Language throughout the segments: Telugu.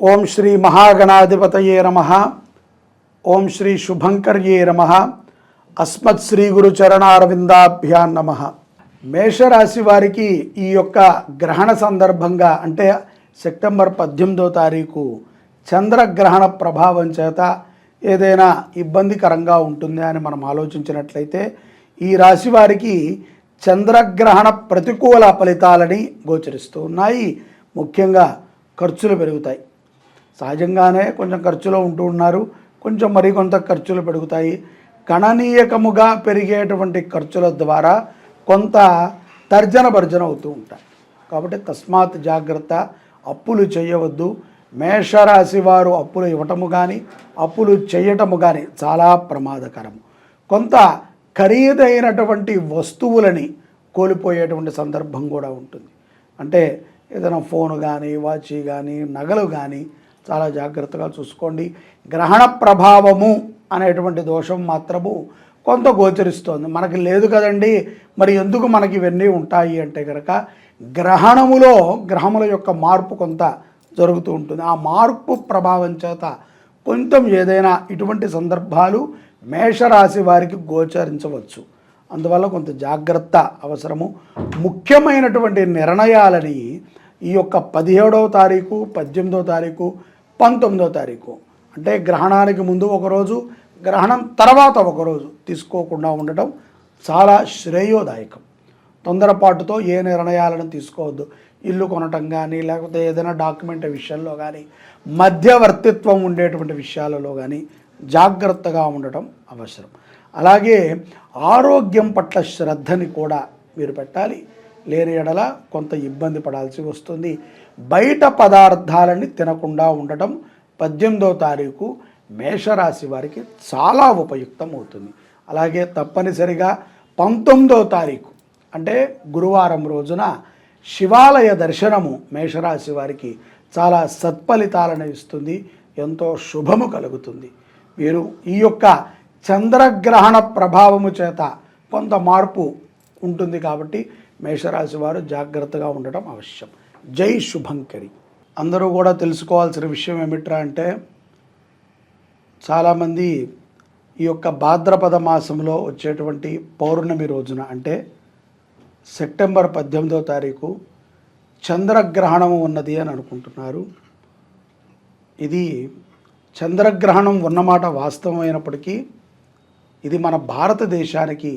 ఓం శ్రీ మహాగణాధిపతయే నమ. ఓం శ్రీ శుభంకర్యే నమ. అస్మత్ శ్రీ గురు చరణారవిందాభ్యాన్ నమ. మేషరాశి వారికి ఈ యొక్క గ్రహణ సందర్భంగా అంటే సెప్టెంబర్ పద్దెనిమిదో తారీఖు చంద్రగ్రహణ ప్రభావం చేత ఏదైనా ఇబ్బందికరంగా ఉంటుందా అని మనం ఆలోచించినట్లయితే ఈ రాశి వారికి చంద్రగ్రహణ ప్రతికూల ఫలితాలని గోచరిస్తూ ఉన్నాయి. ముఖ్యంగా ఖర్చులు పెరుగుతాయి. సహజంగానే కొంచెం ఖర్చులో ఉంటూ ఉన్నారు. కొంచెం మరి కొంత ఖర్చులు పెరుగుతాయి. గణనీయకముగా పెరిగేటువంటి ఖర్చుల ద్వారా కొంత తర్జన భర్జన అవుతూ ఉంటాయి. కాబట్టి తస్మాత్ జాగ్రత్త అప్పులు చేయవద్దు. మేషరాశి వారు అప్పులు ఇవ్వటము కానీ అప్పులు చేయటము కానీ చాలా ప్రమాదకరం కొంత ఖరీదైనటువంటి వస్తువులని కోల్పోయేటువంటి సందర్భం కూడా ఉంటుంది. అంటే ఏదైనా ఫోన్ కానీ వాచ్ కానీ నగలు కానీ చాలా జాగ్రత్తగా చూసుకోండి. గ్రహణ ప్రభావము అనేటువంటి దోషం మాత్రము కొంత గోచరిస్తోంది. మనకి లేదు కదండి. మరి ఎందుకు మనకి ఇవన్నీ ఉంటాయి అంటే కనుక గ్రహణములో గ్రహముల యొక్క మార్పు కొంత జరుగుతూ ఉంటుంది. ఆ మార్పు ప్రభావం చేత కొంచెం ఏదైనా ఇటువంటి సందర్భాలు మేషరాశి వారికి గోచరించవచ్చు. అందువల్ల కొంత జాగ్రత్త అవసరము. ముఖ్యమైనటువంటి నిర్ణయాలని ఈ యొక్క పదిహేడవ తారీఖు పద్దెనిమిదవ తారీఖు పంతొమ్మిదవ తారీఖు. అంటే గ్రహణానికి ముందు ఒకరోజు గ్రహణం తర్వాత ఒకరోజు తీసుకోకుండా ఉండటం చాలా శ్రేయోదాయకం. తొందరపాటుతో ఏ నిర్ణయాలను తీసుకోవద్దు. ఇల్లు కొనటం కానీ లేకపోతే ఏదైనా డాక్యుమెంట్ విషయంలో కానీ మధ్యవర్తిత్వం ఉండేటువంటి విషయాలలో కానీ జాగ్రత్తగా ఉండటం అవసరం. అలాగే ఆరోగ్యం పట్ల శ్రద్ధని కూడా మీరు పెట్టాలి. లేని ఎడల కొంత ఇబ్బంది పడాల్సి వస్తుంది. బయట పదార్థాలని తినకుండా ఉండటం పద్దెనిమిదో తారీఖు మేషరాశి వారికి చాలా ఉపయుక్తం అవుతుంది అలాగే తప్పనిసరిగా పంతొమ్మిదో తారీఖు అంటే గురువారం రోజున శివాలయ దర్శనము మేషరాశి వారికి చాలా సత్ఫలితాలను ఇస్తుంది ఎంతో శుభము కలుగుతుంది. మీరు ఈ యొక్క చంద్రగ్రహణ ప్రభావము చేత కొంత మార్పు ఉంటుంది కాబట్టి మేషరాశి వారు జాగ్రత్తగా ఉండటం అవశ్యం. జై శుభంకరి. అందరూ కూడా తెలుసుకోవాల్సిన విషయం ఏమిట్రా అంటే చాలామంది ఈ యొక్క భాద్రపద మాసంలో వచ్చేటువంటి పౌర్ణమి రోజున అంటే సెప్టెంబర్ పద్దెనిమిదో తారీఖు చంద్రగ్రహణం ఉన్నది అని అనుకుంటున్నారు. ఇది చంద్రగ్రహణం ఉన్నమాట వాస్తవమైనప్పటికీ ఇది మన భారతదేశానికి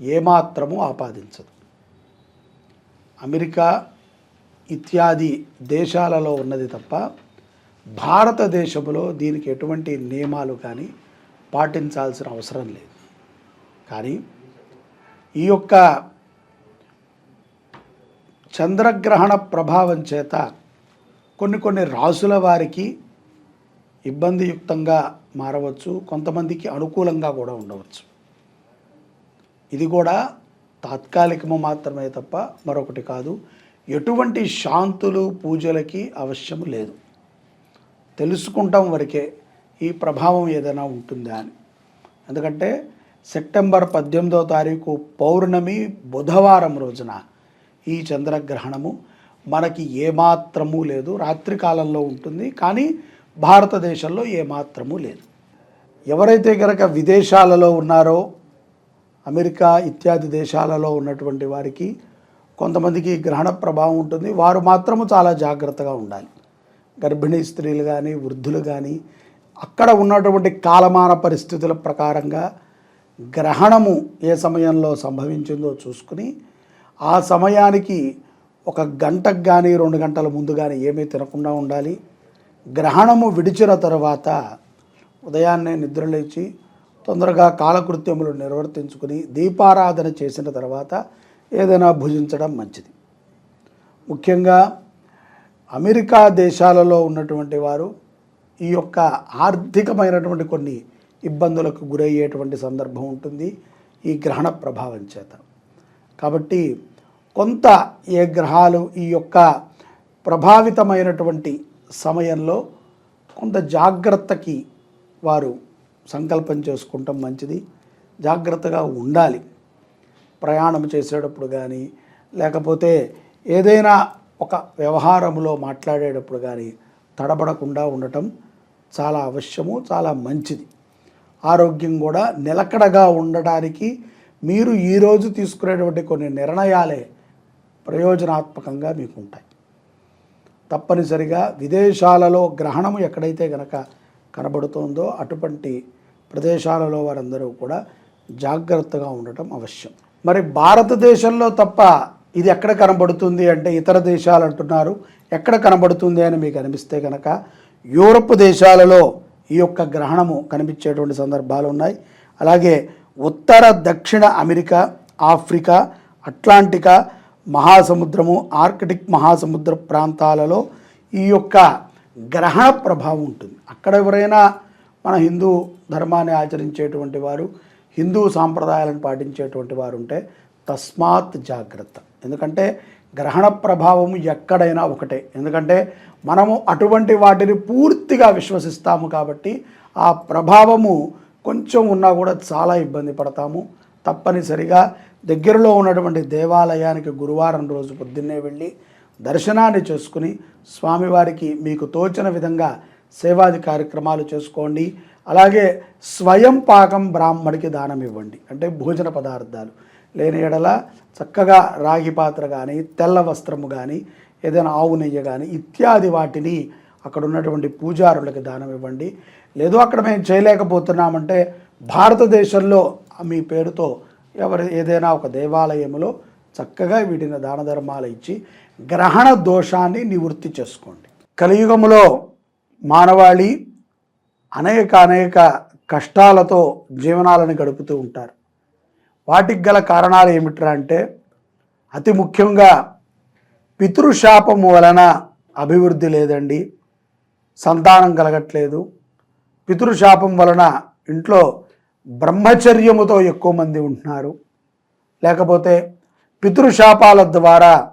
ఏమాత్రము ఆపాదించదు. అమెరికా ఇత్యాది దేశాలలో ఉన్నది తప్ప భారతదేశంలో దీనికి ఎటువంటి నియమాలు కానీ పాటించాల్సిన అవసరం లేదు. కానీ ఈ యొక్క చంద్రగ్రహణ ప్రభావం చేత కొన్ని కొన్ని రాసుల వారికి ఇబ్బందియుక్తంగా మారవచ్చు కొంతమందికి అనుకూలంగా కూడా ఉండవచ్చు. ఇది కూడా తాత్కాలికము మాత్రమే తప్ప మరొకటి కాదు. ఎటువంటి శాంతులు పూజలకి అవశ్యం లేదు. తెలుసుకుంటాం వరకే ఈ ప్రభావం ఏదైనా ఉంటుందా అని. ఎందుకంటే సెప్టెంబర్ పద్దెనిమిదవ తారీఖు పౌర్ణమి బుధవారం రోజున ఈ చంద్రగ్రహణము మనకి ఏమాత్రము లేదు. రాత్రి కాలంలో ఉంటుంది కానీ భారతదేశంలో ఏమాత్రము లేదు. ఎవరైతే కనుక విదేశాలలో ఉన్నారో అమెరికా ఇత్యాది దేశాలలో ఉన్నటువంటి వారికి కొంతమందికి గ్రహణ ప్రభావం ఉంటుంది. వారు మాత్రము చాలా జాగ్రత్తగా ఉండాలి. గర్భిణీ స్త్రీలు కానీ వృద్ధులు కానీ అక్కడ ఉన్నటువంటి కాలమాన పరిస్థితుల ప్రకారంగా గ్రహణము ఏ సమయంలో సంభవించిందో చూసుకుని ఆ సమయానికి ఒక గంటకు కానీ రెండు గంటల ముందు కానీ ఏమీ తినకుండా ఉండాలి. గ్రహణము విడిచిన తర్వాత ఉదయాన్నే నిద్రలేచి తొందరగా కాలకృత్యములు నిర్వర్తించుకుని దీపారాధన చేసిన తర్వాత ఏదైనా భుజించడం మంచిది. ముఖ్యంగా అమెరికా దేశాలలో ఉన్నటువంటి వారు ఈ యొక్క ఆర్థికమైనటువంటి కొన్ని ఇబ్బందులకు గురయ్యేటువంటి సందర్భం ఉంటుంది ఈ గ్రహణ ప్రభావం చేత. కాబట్టి కొంత ఏ గ్రహాలు ఈ యొక్క ప్రభావితమైనటువంటి సమయంలో కొంత జాగ్రత్తకి వారు సంకల్పం చేసుకుంటాం మంచిది. జాగ్రత్తగా ఉండాలి. ప్రయాణం చేసేటప్పుడు కానీ లేకపోతే ఏదైనా ఒక వ్యవహారంలో మాట్లాడేటప్పుడు కానీ తడబడకుండా ఉండటం చాలా అవశ్యము చాలా మంచిది. ఆరోగ్యం కూడా నిలకడగా ఉండటానికి మీరు ఈరోజు తీసుకునేటువంటి కొన్ని నిర్ణయాలే ప్రయోజనాత్మకంగా మీకు ఉంటాయి తప్పనిసరిగా విదేశాలలో గ్రహణము ఎక్కడైతే గనక కనబడుతోందో అటువంటి ప్రదేశాలలో వారందరూ కూడా జాగ్రత్తగా ఉండటం అవశ్యం. మరి భారతదేశంలో తప్ప ఇది ఎక్కడ కనబడుతుంది అంటే ఇతర దేశాలు అంటున్నారు. ఎక్కడ కనబడుతుంది అని మీకు అనిపిస్తే కనుక యూరప్ దేశాలలో ఈ యొక్క గ్రహణము కనిపించేటువంటి సందర్భాలు ఉన్నాయి. అలాగే ఉత్తర దక్షిణ అమెరికా ఆఫ్రికా అట్లాంటికా మహాసముద్రము ఆర్కిటిక్ మహాసముద్ర ప్రాంతాలలో ఈ యొక్క గ్రహణ ప్రభావం ఉంటుంది. అక్కడ ఎవరైనా మన హిందూ ధర్మాన్ని ఆచరించేటువంటి వారు హిందూ సాంప్రదాయాలను పాటించేటువంటి వారు ఉంటే తస్మాత్ జాగ్రత్త. ఎందుకంటే గ్రహణ ప్రభావం ఎక్కడైనా ఒకటే. ఎందుకంటే మనము అటువంటి వాటిని పూర్తిగా విశ్వసిస్తాము కాబట్టి ఆ ప్రభావము కొంచెం ఉన్నా కూడా చాలా ఇబ్బంది పడతాము. తప్పనిసరిగా దగ్గరలో ఉన్నటువంటి దేవాలయానికి గురువారం రోజు పొద్దున్నే వెళ్ళి దర్శనాన్ని చేసుకుని స్వామివారికి మీకు తోచిన విధంగా సేవాది కార్యక్రమాలు చేసుకోండి. అలాగే స్వయం పాకం బ్రాహ్మడికి దానం ఇవ్వండి. అంటే భోజన పదార్థాలు. లేని ఎడల చక్కగా రాగి పాత్ర కానీ తెల్ల వస్త్రము కానీ ఏదైనా ఆవు నెయ్యి కానీ ఇత్యాది వాటిని అక్కడ ఉన్నటువంటి పూజారులకి దానం ఇవ్వండి. లేదు అక్కడ మేము చేయలేకపోతున్నామంటే భారతదేశంలో మీ పేరుతో ఎవరు ఏదైనా ఒక దేవాలయంలో చక్కగా వీటిని దాన ధర్మాలు ఇచ్చి గ్రహణ దోషాన్ని నివృత్తి చేసుకోండి. కలియుగములో మానవాళి అనేక అనేక కష్టాలతో జీవనాలను గడుపుతూ ఉంటారు. వాటికి గల కారణాలు ఏమిట్రా అంటే అతి ముఖ్యంగా పితృశాపం వలన అభివృద్ధి లేదండి సంతానం కలగట్లేదు. పితృశాపం వలన ఇంట్లో బ్రహ్మచర్యముతో ఎక్కువ మంది ఉంటున్నారు. లేకపోతే పితృశాపాల ద్వారా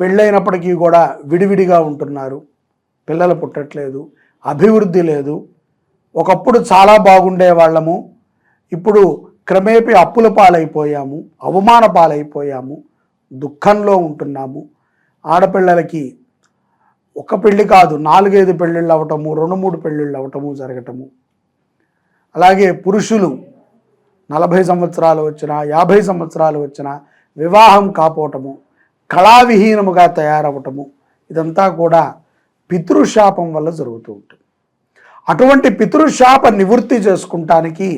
పెళ్ళైనప్పటికీ కూడా విడివిడిగా ఉంటున్నారు. పిల్లలు పుట్టట్లేదు అభివృద్ధి లేదు. ఒకప్పుడు చాలా బాగుండే వాళ్ళము ఇప్పుడు క్రమేపీ అప్పుల పాలైపోయాము అవమాన పాలైపోయాము దుఃఖంలో ఉంటున్నాము. ఆడపిల్లలకి ఒక పెళ్ళి కాదు నాలుగైదు పెళ్ళిళ్ళు అవటము రెండు మూడు పెళ్ళిళ్ళు అవటము జరగటము. అలాగే పురుషులు నలభై సంవత్సరాలు వచ్చినా యాభై సంవత్సరాలు వచ్చినా వివాహం కాపోవటము కళావిహీనముగా తయారవటము ఇదంతా కూడా పితృశాపం వల్ల జరుగుతూ ఉంటుంది. అటువంటి పితృశాప నివృత్తి చేసుకుంటానికి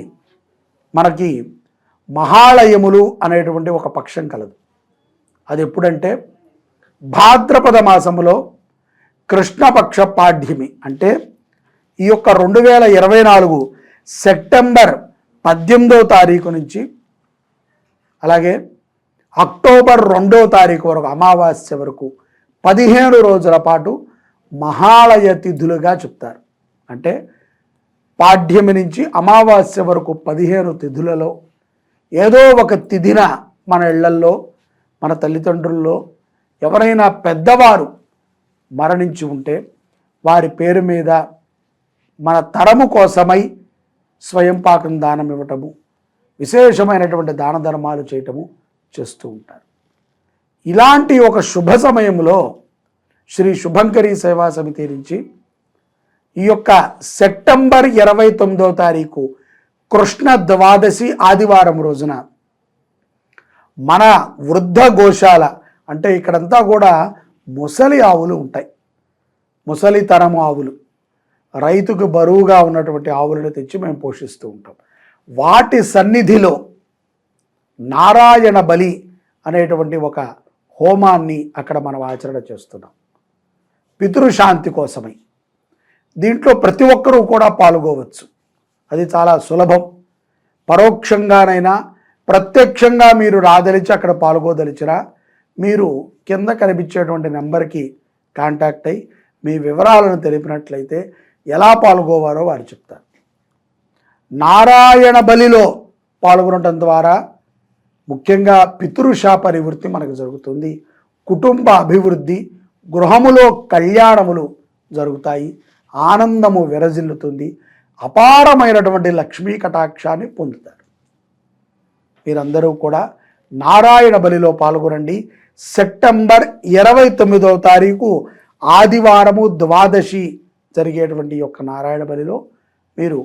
మనకి మహాలయములు అనేటువంటి ఒక పక్షం కలదు. అది ఎప్పుడంటే భాద్రపద మాసములో కృష్ణపక్ష పాడ్యమి అంటే ఈ యొక్క రెండు వేల ఇరవై నాలుగు సెప్టెంబర్ పద్దెనిమిదో తారీఖు నుంచి అలాగే అక్టోబర్ రెండో తారీఖు వరకు అమావాస్య వరకు పదిహేను రోజుల పాటు మహాలయ తిథులుగా చెప్తారు. అంటే పాడ్యమి నుంచి అమావాస్య వరకు పదిహేను తిథులలో ఏదో ఒక తిథిన మన ఇళ్ళల్లో మన తల్లిదండ్రుల్లో ఎవరైనా పెద్దవారు మరణించి ఉంటే వారి పేరు మీద మన తరము కోసమై స్వయం పాకం దానం ఇవ్వటము విశేషమైనటువంటి దాన ధర్మాలు చేయటము చేస్తూ ఉంటారు. ఇలాంటి ఒక శుభ సమయంలో శ్రీ శుభంకరి సేవా సమితి నుంచి ఈ యొక్క సెప్టెంబర్ ఇరవై తొమ్మిదవ తారీఖు కృష్ణ ద్వాదశి ఆదివారం రోజున మన వృద్ధ గోశాల అంటే ఇక్కడంతా కూడా ముసలి ఆవులు ఉంటాయి. ముసలి తరము ఆవులు. రైతుకు బరువుగా ఉన్నటువంటి ఆవులను తెచ్చి మేము పోషిస్తూ ఉంటాం. వాటి సన్నిధిలో నారాయణ బలి అనేటువంటి ఒక హోమాన్ని అక్కడ మనం ఆచరణ చేస్తున్నాం. పితృశాంతి కోసమై. దీంట్లో ప్రతి ఒక్కరూ కూడా పాల్గొవచ్చు. అది చాలా సులభం. పరోక్షంగానైనా ప్రత్యక్షంగా మీరు రాదలిచి అక్కడ పాల్గొదలిచినా మీరు కింద కనిపించేటువంటి నెంబర్కి కాంటాక్ట్ అయ్యి మీ వివరాలను తెలిపినట్లయితే ఎలా పాల్గొవారో వారు చెప్తారు. నారాయణ బలిలో పాల్గొనటం ద్వారా ముఖ్యంగా పితృశాప నివృత్తి మనకు జరుగుతుంది. కుటుంబ అభివృద్ధి గృహములో కళ్యాణములు జరుగుతాయి. ఆనందము విరజిల్లుతుంది. అపారమైనటువంటి లక్ష్మీ కటాక్షాన్ని పొందుతారు. మీరందరూ కూడా నారాయణ బలిలో పాల్గొనండి. సెప్టెంబర్ ఇరవై తొమ్మిదవ తారీఖు ఆదివారము ద్వాదశి జరిగేటువంటి యొక్క నారాయణ బలిలో మీరు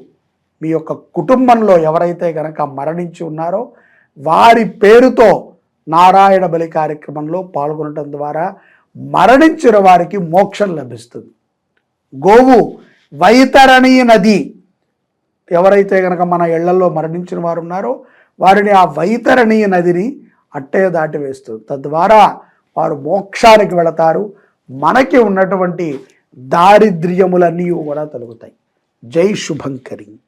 మీ యొక్క కుటుంబంలో ఎవరైతే గనక మరణించి ఉన్నారో వారి పేరుతో నారాయణ బలి కార్యక్రమంలో పాల్గొనడం ద్వారా మరణించిన వారికి మోక్షం లభిస్తుంది. గోవు వైతరణి నది. ఎవరైతే కనుక మన ఇళ్ళలో మరణించిన వారు ఉన్నారో వారిని ఆ వైతరణీయ నదిని అట్టే దాటి వేస్తుంది. తద్వారా వారు మోక్షానికి వెళతారు. మనకి ఉన్నటువంటి దారిద్ర్యములన్నీ కూడా తొలగుతాయి. జై శుభంకరి.